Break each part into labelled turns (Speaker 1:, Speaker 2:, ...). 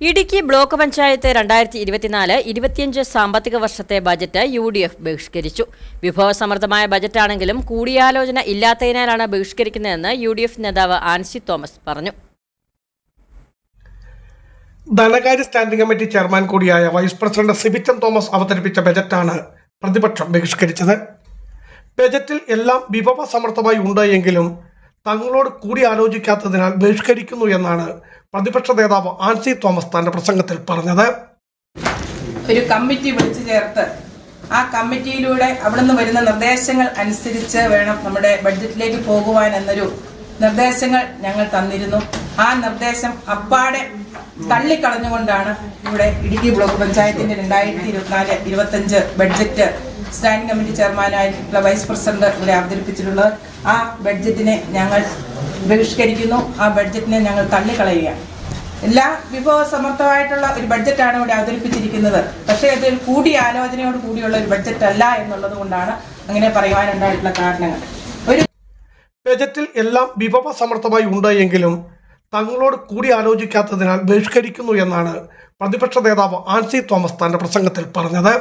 Speaker 1: Idukki block panchayat രണ്ടായിരത്തി ഇരുപത്തിനാല് ഇരുപത്തിയഞ്ച് സാമ്പത്തിക വർഷത്തെ ബജറ്റ് യു ഡി എഫ് ബഹിഷ്കരിച്ചു വിഭവസമൃദ്ധമായ ബജറ്റാണെങ്കിലും കൂടിയാലോചന ഇല്ലാത്തതിനാലാണ് ബഹിഷ്കരിക്കുന്നതെന്ന് യു ഡി എഫ് നേതാവ് ആൻസി തോമസ് പറഞ്ഞു.
Speaker 2: ധനകാര്യ സ്റ്റാൻഡിംഗ് കമ്മിറ്റി ചെയർമാൻ കൂടിയായ വൈസ് പ്രസിഡന്റ് സിബിറ്റം തോമസ് അവതരിപ്പിച്ച ബജറ്റാണ് പ്രതിപക്ഷം ബഹിഷ്കരിച്ചത്. ബജറ്റിൽ എല്ലാം വിഭവ സമർത്ഥമായി ഉണ്ട് എങ്കിലും തങ്ങളോട് കൂടി ആലോചിക്കാത്തതിനാൽ ബഹിഷ്കരിക്കുന്നു എന്നാണ് പ്രതിപക്ഷ നേതാവ് ആൻസി തോമസ് തന്റെ പ്രസംഗത്തിൽ പറഞ്ഞത്.
Speaker 3: ഒരു കമ്മിറ്റി വിളിച്ചു ചേർത്ത് ആ കമ്മിറ്റിയിലൂടെ അവിടുന്ന് വരുന്ന നിർദ്ദേശങ്ങൾ അനുസരിച്ച് വേണം നമ്മുടെ ബഡ്ജറ്റിലേക്ക് പോകുവാൻ എന്നൊരു നിർദ്ദേശങ്ങൾ ഞങ്ങൾ തന്നിരുന്നു. ആ നിർദ്ദേശം അപ്പാടെ തള്ളിക്കളഞ്ഞുകൊണ്ടാണ് ഇവിടെ ഇടുക്കി ബ്ലോക്ക് പഞ്ചായത്തിന്റെ രണ്ടായിരത്തി ഇരുപത്തിനാല് ഇരുപത്തഞ്ച് ബഡ്ജറ്റ് സ്റ്റാൻഡിംഗ് കമ്മിറ്റി ചെയർമാനായിട്ടുള്ള വൈസ് പ്രസിഡന്റ് ഇവിടെ അവതരിപ്പിച്ചിട്ടുള്ളത്. ആ ബഡ്ജറ്റിനെ ഞങ്ങൾ ബഹിഷ്കരിക്കുന്നു. ആ ബഡ്ജറ്റിനെ ഞങ്ങൾ തള്ളിക്കളയുകയാണ്. എല്ലാ വിഭവസമർത്ഥമായിട്ടുള്ള ഒരു ബഡ്ജറ്റാണ് ഇവിടെ അവതരിപ്പിച്ചിരിക്കുന്നത്. പക്ഷേ അതിൽ കൂടിയ ആലോചനയോട് കൂടിയുള്ള ഒരു ബഡ്ജറ്റ് അല്ല എന്നുള്ളത് കൊണ്ടാണ് അങ്ങനെ പറയുവാനുണ്ടായിട്ടുള്ള കാരണങ്ങൾ. ഒരു
Speaker 2: ബജറ്റിൽ എല്ലാം വിഭവ സമർത്ഥമായി ഉണ്ട് എങ്കിലും തങ്ങളോട് കൂടി ആലോചിക്കാത്തതിനാൽ ബഹിഷ്കരിക്കുന്നു എന്നാണ് പ്രതിപക്ഷ നേതാവ് ആൻസി തോമസ് തന്റെ പ്രസംഗത്തിൽ പറഞ്ഞത്.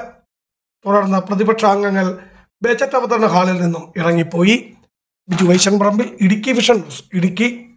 Speaker 2: തുടർന്ന് പ്രതിപക്ഷ അംഗങ്ങൾ ബജറ്റ് അവതരണ ഹാളിൽ നിന്നും ഇറങ്ങിപ്പോയി. ബിജു പറമ്പിൽ ഇടുക്കി വിഷൻ ഇടുക്കി